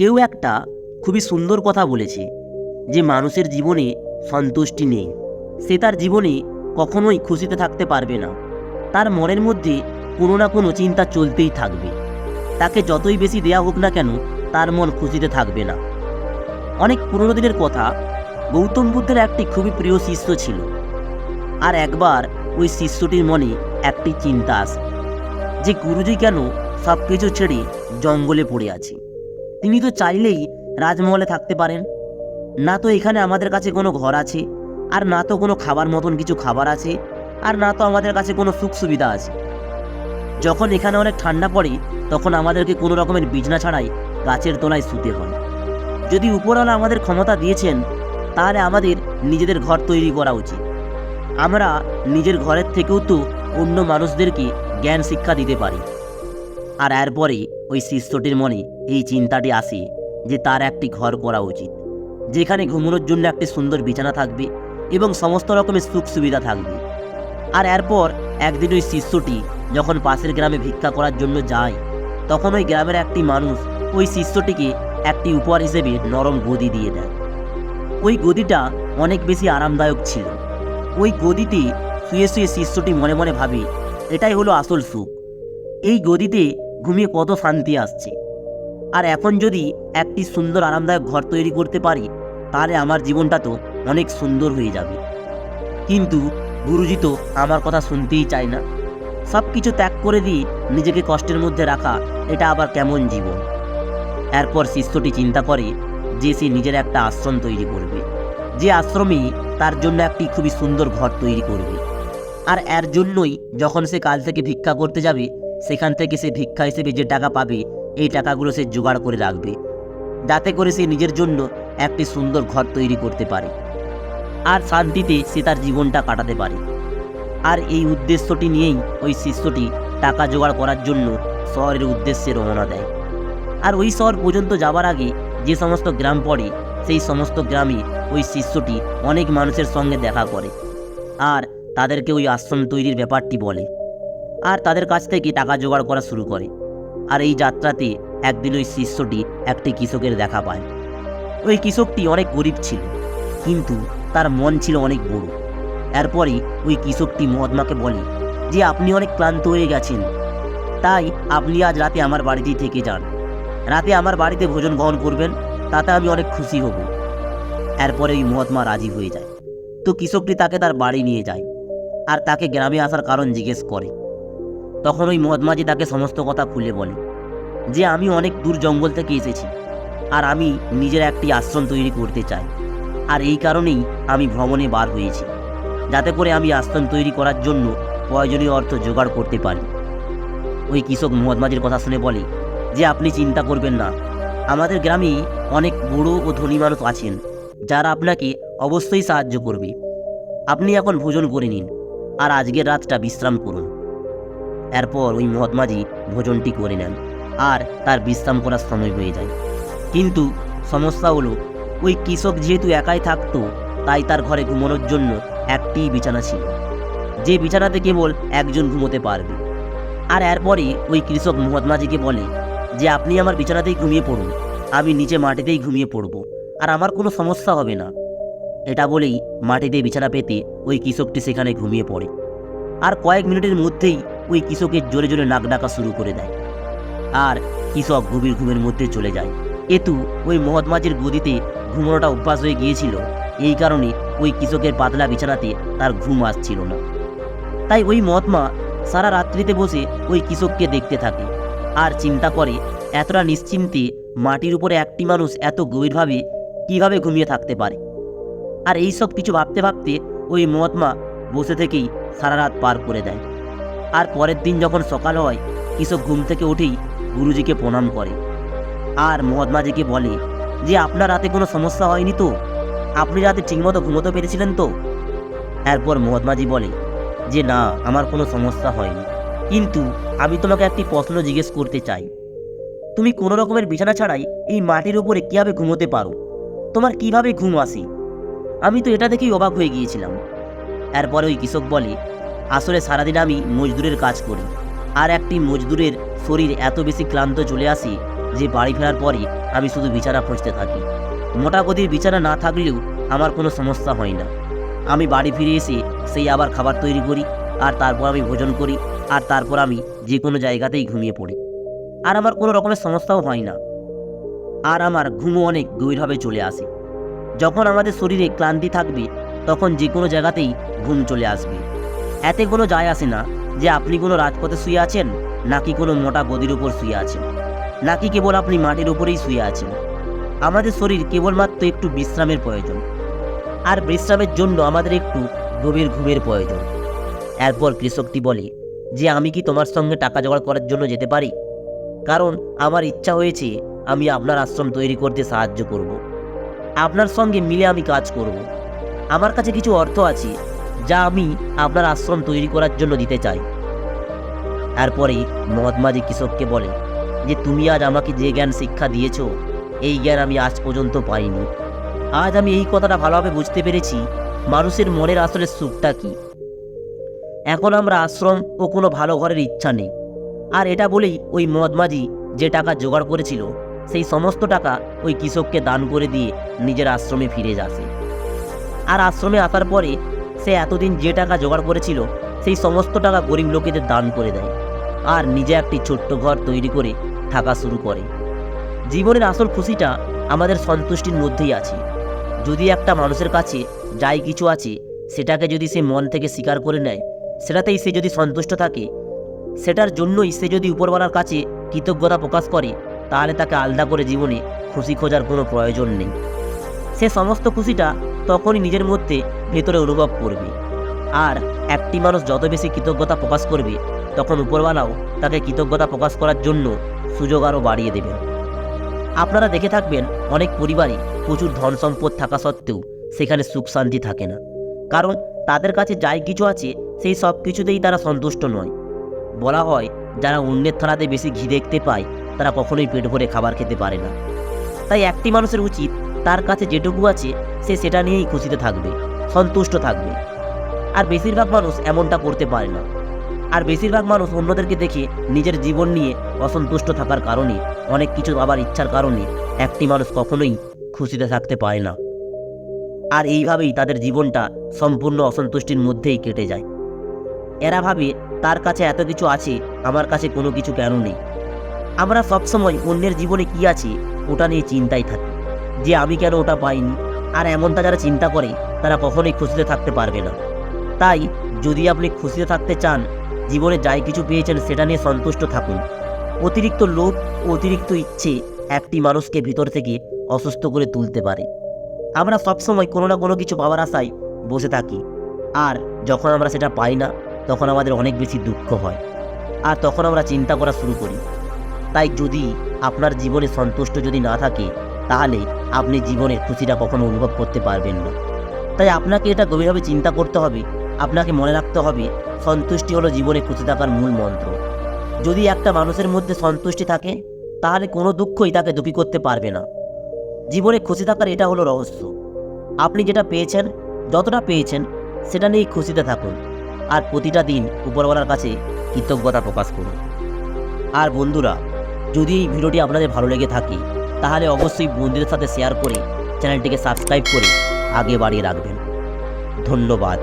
কেউ একটা খুবই সুন্দর কথা বলেছে যে মানুষের জীবনে সন্তুষ্টি নেই। সে তার জীবনে কখনোই খুশিতে থাকতে পারবে না। তার মনের মধ্যে কোনো না কোনো চিন্তা চলতেই থাকবে। তাকে যতই বেশি দেয়া হোক না কেন তার মন খুশিতে থাকবে না। অনেক পুরনো দিনের কথা গৌতম বুদ্ধের একটি খুবই প্রিয় শিষ্য ছিল। আর একবার ওই শিষ্যটির মনে একটি চিন্তা আসে যে, গুরুজি কেন সব কিছু ছেড়ে জঙ্গলে পড়ে আছে? তিনি তো চাইলেই রাজমহলে থাকতে পারেন। না তো এখানে আমাদের কাছে কোনো ঘর আছে, আর না তো কোনো খাবার মতন কিছু খাবার আছে, আর না তো আমাদের কাছে কোনো সুখ সুবিধা আছে। যখন এখানে অনেক ঠান্ডা পড়ে, তখন আমাদেরকে কোনো রকমের বিছনা ছাড়াই গাছের তলায় শুতে হয়। যদি উপরওয়ালা আমাদের ক্ষমতা দিয়েছেন, তাহলে আমাদের নিজেদের ঘর তৈরি করা উচিত। আমরা নিজের ঘরের থেকেও তো অন্য মানুষদেরকে জ্ঞান শিক্ষা দিতে পারি। আর এরপরে ওই শিষ্যটির মনে এই চিন্তাটি আসে যে তার একটি ঘর করা উচিত, যেখানে ঘুমানোর জন্য একটি সুন্দর বিছানা থাকবে এবং সমস্ত রকমের সুখ সুবিধা থাকবে। আর এরপর একদিন ওই শিষ্যটি যখন পাশের গ্রামে ভিক্ষা করার জন্য যায়, তখন ওই গ্রামের একটি মানুষ ওই শিষ্যটিকে একটি উপহার হিসেবে নরম গদি দিয়ে দেয়। ওই গদিটা অনেক বেশি আরামদায়ক ছিল। ওই গদিতে শুয়ে শুয়ে শিষ্যটি মনে মনে ভাবে, এটাই হলো আসল সুখ। এই গদিতে ঘুমিয়ে কত শান্তি আসছে। আর এখন যদি একটি সুন্দর আরামদায়ক ঘর তৈরি করতে পারি, তাহলে আমার জীবনটা তো অনেক সুন্দর হয়ে যাবে। কিন্তু গুরুজি তো আমার কথা শুনতেই চায় না। সব কিছু ত্যাগ করে দিয়ে নিজেকে কষ্টের মধ্যে রাখা, এটা আবার কেমন জীবন? এরপর শিষ্যটি চিন্তা করে যে সে নিজের একটা আশ্রম তৈরি করবে। যে আশ্রমে তার জন্য একটি খুবই সুন্দর ঘর তৈরি করবে। আর এর জন্যই যখন সে কাল থেকে ভিক্ষা করতে যাবে, সেখান থেকে সে ভিক্ষা হিসেবে যে টাকা পাবে এই টাকাগুলো সে জোগাড় করে রাখবে। যাতে করে সে নিজের জন্য একটি সুন্দর ঘর তৈরি করতে পারে। আর শান্তিতে সে তার জীবনটা কাটাতে পারে। আর এই উদ্দেশ্যটি নিয়েই ওই শিষ্যটি টাকা জোগাড় করার জন্য শহরের উদ্দেশ্যে রওনা দেয়। আর ওই শহর পর্যন্ত যাবার আগে যে সমস্ত গ্রাম পড়ে, সেই সমস্ত গ্রামে ওই শিষ্যটি অনেক মানুষের সঙ্গে দেখা করে। আর তাদেরকে ওই আশ্রম তৈরির ব্যাপারটি বলে। আর তাদের কাছ থেকে টাকা জোগাড় করা শুরু করে। আর এই যাত্রাতে একদিন ওই শিষ্যটি একটি কৃষকের দেখা পায়। ওই কৃষকটি অনেক গরিব ছিল, কিন্তু তার মন ছিল অনেক বড়। এরপরে ওই কৃষকটি মহাত্মাকে বলে যে, আপনি অনেক ক্লান্ত হয়ে গেছেন। তাই আপনি আজ রাতে আমার বাড়িতেই থেকে যান। রাতে আমার বাড়িতে ভোজন গ্রহণ করবেন, তাতে আমি অনেক খুশি হব। এরপরে ওই মহাত্মা রাজি হয়ে যায়। তো কৃষকটি তাকে তার বাড়ি নিয়ে যায় আর তাকে গ্রামে আসার কারণ জিজ্ঞেস করে। তখন ওই মহাত্মাজি তাকে সমস্ত কথা খুলে বলে যে আমি অনেক দূর জঙ্গল থেকে এসেছি আর আমি নিজের একটি আশ্রম তৈরি করতে চাই। আর এই কারণেই আমি ভ্রমণে বার হয়েছি, যাতে করে আমি আশ্রম তৈরি করার জন্য প্রয়োজনীয় অর্থ জোগাড় করতে পারি। ওই কৃষক মহাত্মাজির কথা শুনে বলে যে আপনি চিন্তা করবেন না, আমাদের গ্রামে অনেক বড় ও ধনী মানুষ আছেন, যারা আপনাকে অবশ্যই সাহায্য করবে। আপনি এখন ভোজন করে নিন আর আজকের রাতটা বিশ্রাম করুন। এরপর ওই মহাত্মাজি ভোজনটি করে নেন, আর তার বিশ্রাম করার সময় হয়ে যায়। কিন্তু সমস্যা হলো, ওই কৃষক যেহেতু একাই থাকতো, তাই তার ঘরে ঘুমানোর জন্য একটিই বিছানা ছিল, যে বিছানাতে কেবল একজন ঘুমোতে পারবে। আর এরপরে ওই কৃষক মহাত্মাজিকে বলে, যে আপনি আমার বিছানাতেই ঘুমিয়ে পড়ুন, আমি নিচে মাটিতেই ঘুমিয়ে পড়ব, আর আমার কোনো সমস্যা হবে না। এটা বলেই মাটিতে বিছানা পেতে ওই কৃষকটি সেখানে ঘুমিয়ে পড়ে। আর কয়েক মিনিটের মধ্যেই ওই কৃষকের জোরে জোরে নাক ডাকা শুরু করে দেয়। আর কৃষক গভীর ঘুমের মধ্যে চলে যায়। এতু ওই মহাত্মাজির গদিতে ঘুমানোটা অভ্যাস হয়ে গিয়েছিল। এই কারণে ওই কৃষকের পাতলা বিছানাতে তার ঘুম আসছিল না। তাই ওই মহাত্মা সারা রাত্রিতে বসে ওই কৃষককে দেখতে থাকে। আর চিন্তা করে, এতটা নিশ্চিন্তে মাটির উপরে একটি মানুষ এত গভীরভাবে কীভাবে ঘুমিয়ে থাকতে পারে? আর এই সব কিছু ভাবতে ভাবতে ওই মহাত্মা বসে থেকেই সারা রাত পার করে দেয়। আর পরের দিন যখন সকাল হয় কৃষক ঘুম থেকে উঠেই গুরুজিকে প্রণাম করে। আর মহাত্মাজিকে বলে যে, আপনার রাতে কোনো সমস্যা হয়নি তো? আপনি রাতে ঠিকমতো ঘুমোতে পেরেছিলেন তো? এরপর মহাত্মাজি বলে, যে না, আমার কোনো সমস্যা হয়নি। কিন্তু আমি তোমাকে একটি প্রশ্ন জিজ্ঞেস করতে চাই। তুমি কোনো রকমের বিছানা ছাড়াই এই মাটির উপরে কীভাবে ঘুমোতে পারো? তোমার কীভাবে ঘুম আসে? আমি তো এটা দেখেই অবাক হয়ে গিয়েছিলাম। এরপরে ওই কৃষক বলে আসলে সারাদিন আমি মজদুরের কাজ করি। আর একটি মজদুরের শরীর এত বেশি ক্লান্ত চলে আসে যে বাড়ি ফেরার পরে আমি শুধু বিছানা খুঁজতে থাকি। মোটা গদির বিছানা না থাকলেও আমার কোনো সমস্যা হয় না। আমি বাড়ি ফিরে এসে সেই আবার খাবার তৈরি করি, আর তারপর আমি ভোজন করি, আর তারপর আমি যে কোনো জায়গাতেই ঘুমিয়ে পড়ি। আর আমার কোনো রকমের সমস্যাও হয় না। আর আমার ঘুমও অনেক গভীরভাবে চলে আসে। যখন আমাদের শরীরে ক্লান্তি থাকবে, তখন যে কোনো জায়গাতেই ঘুম চলে আসবে। এতে কোনো যায় আসে না যে আপনি কোনো রাজপথে শুয়ে আছেন, নাকি কোনো মোটা গদির উপর শুয়ে আছেন, নাকি কেবল আপনি মাটির উপরেই শুয়ে আছেন আমাদের শরীর কেবলমাত্র একটু বিশ্রামের প্রয়োজন, আর বিশ্রামের জন্য আমাদের একটু গভীর ঘুমের প্রয়োজন এরপর কৃষকটি বলে, যে আমি কি তোমার সঙ্গে টাকা জোগাড় করার জন্য যেতে পারি কারণ আমার ইচ্ছা হয়েছে আমি আপনার আশ্রম তৈরি করতে সাহায্য করব। আপনার সঙ্গে মিলে আমি কাজ করব। আমার কাছে কিছু অর্থ আছে যা আমি আপনার আশ্রম তৈরি করার জন্য দিতে চাই। তারপরে মহাত্মাজি কৃষককে বলে যে, তুমি আজ আমাকে যে জ্ঞান শিক্ষা দিয়েছ, এই জ্ঞান আমি আজ পর্যন্ত পাইনি। আজ আমি এই কথাটা ভালোভাবে বুঝতে পেরেছি। মানুষের মনের আসলে সুখটা কি? এখন আমরা আশ্রম ও কোনো ভালো ঘরের ইচ্ছা নেই। আর এটা বলেই ওই মদমাজি যে টাকা জোগাড় করেছিল, সেই সমস্ত টাকা ওই কৃষককে দান করে দিয়ে নিজের আশ্রমে ফিরে আসে। আর আশ্রমে আসার পরে সে এতদিন যে টাকা জোগাড় করেছিল, সেই সমস্ত টাকা গরিব লোকেদের দান করে দেয় আর নিজে একটি ছোট্ট ঘর তৈরি করে থাকা শুরু করে। জীবনের আসল খুশিটা আমাদের সন্তুষ্টির মধ্যেই আছে। যদি একটা মানুষের কাছে যাই কিছু আছে, সেটাকে যদি সে মন থেকে স্বীকার করে নেয়, সেটাতেই সে যদি সন্তুষ্ট থাকে, সেটার জন্যই সে যদি উপরওয়ালার কাছে কৃতজ্ঞতা প্রকাশ করে, তাহলে তাকে আলাদা করে জীবনে খুশি খোঁজার কোনো প্রয়োজন নেই। সে সমস্ত খুশিটা তখনই নিজের মধ্যে ভেতরে অনুভব করবে। আর একটি মানুষ যত বেশি কৃতজ্ঞতা প্রকাশ করবে, তখন উপরওয়ালাও তাকে কৃতজ্ঞতা প্রকাশ করার জন্য সুযোগ আরও বাড়িয়ে দেবেন। আপনারা দেখে থাকবেন, অনেক পরিবারই প্রচুর ধন সম্পদ থাকা সত্ত্বেও সেখানে সুখ শান্তি থাকে না। কারণ তাদের কাছে যাই কিছু আছে, সেই সব কিছুতেই তারা সন্তুষ্ট নয়। বলা হয়, যারা অন্যের থানাতে বেশি ঘি দেখতে পায়, তারা কখনোই পেট ভরে খাবার খেতে পারে না। তাই একটি মানুষের উচিত তার কাছে যেটুকু আছে, সে সেটা নিয়েই খুশিতে থাকবে, সন্তুষ্ট থাকবে। আর বেশিরভাগ মানুষ এমনটা করতে পারে না। আর বেশিরভাগ মানুষ অন্যদেরকে দেখে নিজের জীবন নিয়ে অসন্তুষ্ট থাকার কারণে, অনেক কিছু আবার ইচ্ছার কারণে একটি মানুষ কখনোই খুশিতে থাকতে পারে না। আর এইভাবেই তাদের জীবনটা সম্পূর্ণ অসন্তুষ্টির মধ্যেই কেটে যায়। এরা ভাবে, তার কাছে এত কিছু আছে, আমার কাছে কোনো কিছু কেন নেই? আমরা সবসময় অন্যের জীবনে কি আছে, ওটা নিয়ে চিন্তায় থাকি। যে আমি কেন ওটা পাইনি? আর এমনটা যারা চিন্তা করে, তারা কখনোই খুশিতে থাকতে পারবে না। তাই, যদি আপনি খুশিতে থাকতে চান, জীবনে যাই কিছু পেয়েছেন সেটা নিয়ে সন্তুষ্ট থাকুন। অতিরিক্ত লোভ, অতিরিক্ত ইচ্ছে একটি মানুষকে ভিতর থেকে অসুস্থ করে তুলতে পারে। আমরা সবসময় কোনো না কোনো কিছু পাওয়ার আশায় বসে থাকি। আর যখন আমরা সেটা পাই না, তখন আমাদের অনেক বেশি দুঃখ হয়। আর তখন আমরা চিন্তা করা শুরু করি। তাই যদি আপনার জীবনে সন্তুষ্ট যদি না থাকে তাহলে আপনি জীবনের খুশিটা কখনো অনুভব করতে পারবেন না। তাই আপনাকে এটা গভীরভাবে চিন্তা করতে হবে, আপনাকে মনে রাখতে হবে সন্তুষ্টি হলো জীবনে খুশি থাকার মূল মন্ত্র। যদি একটা মানুষের মধ্যে সন্তুষ্টি থাকে, তাহলে কোনো দুঃখই তাকে দুঃখী করতে পারবে না। জীবনে খুশি থাকার এটা হলো রহস্য। আপনি যেটা পেয়েছেন, যতটা পেয়েছেন, সেটা নিয়েই খুশিতে থাকুন। আর প্রতিটা দিন উপরওয়ালার কাছে কৃতজ্ঞতা প্রকাশ করুন। আর বন্ধুরা, যদি এই ভিডিওটি আপনাদের ভালো লেগে থাকে তাহলে অবশ্যই বন্ধুদের সাথে শেয়ার করে চ্যানেলটিকে সাবস্ক্রাইব করে আগে বাড়িয়ে রাখবেন। ধন্যবাদ।